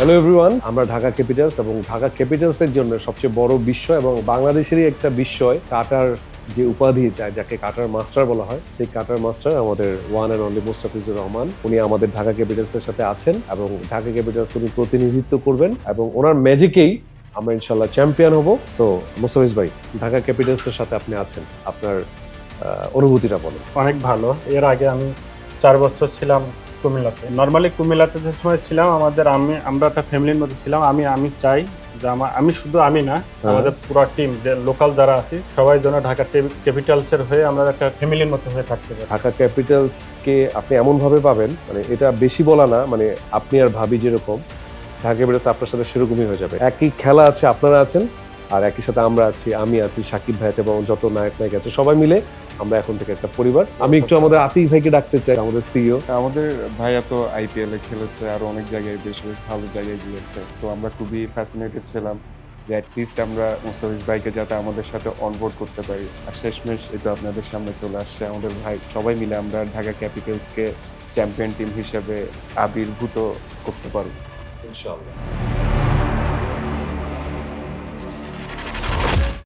Hello everyone আমরা Dhaka Capitals এবং ঢাকা ক্যাপিটালসের জন্য সবচেয়ে বড় বিস্ময় এবং বাংলাদেশেরই একটা বিস্ময়, কাটার যে উপাধি যাকে কাটার মাস্টার বলা হয়, সেই কাটার মাস্টার আমাদের one and only Mustafizur Rahman উনি আমাদের ঢাকা ক্যাপিটালসের সাথে আছেন এবং ঢাকা ক্যাপিটালস উনি প্রতিনিধিত্ব করবেন এবং ওনার ম্যাজিকেই আমরা ইনশাল্লাহ চ্যাম্পিয়ন হব। সো মোস্তাফিজ ভাই, ঢাকা ক্যাপিটালসের সাথে আপনি আছেন। আপনার অনুভূতিটা বলেন। অনেক ভালো। এর আগে আমি চার বছর ছিলাম কুমিল্লাতে। নর্মালি কুমিল্লাতে যে সময় ছিলাম আমাদের আমি আমরা একটা ফ্যামিলির মধ্যে ছিলাম আমি আমি চাই যে আমার আমি শুধু আমি না আমাদের পুরো টিম যে লোকাল যারা আছি সবাই যেন ঢাকা ক্যাপিটালসের হয়ে আমরা একটা ফ্যামিলির মতো হয়ে থাকতে পারি। ঢাকা ক্যাপিটালসকে আপনি এমনভাবে পাবেন মানে এটা বেশি বলা না মানে আপনি আর ভাবি যেরকম ঢাকা ক্যাপিটালস আপনার সাথে সেরকমই হয়ে যাবে। একই খেলা আছে আপনারা আছেন আর একই সাথে আমরা আছি আমি আছি সাকিব ভাই আছে এবং যত নায়ক নায়ক আছে সবাই মিলে আমরা এখন থেকে একটা পরিবার। আমি একটু আমাদের আতিক ভাইকে ডাকতে চাই আমাদের সিইও আমাদের ভাইয়া তো আইপিএল এ খেলেছে আর অনেক জায়গায় বেশ বেশ ভালো জায়গায় গিয়েছে। তো আমরা খুবই ফ্যাসিনেটেড ছিলাম যে অ্যাটলিস্ট আমরা মুস্তাফিজ ভাইকে যাতে আমাদের সাথে অনবোর্ড করতে পারি। আর শেষমেশ এটা আপনাদের সামনে চলে আসছে আমাদের ভাই। সবাই মিলে আমরা ঢাকা ক্যাপিটালসকে চ্যাম্পিয়ন টিম হিসেবে আবির্ভূত করতে পারব। ইনশাআল্লাহ।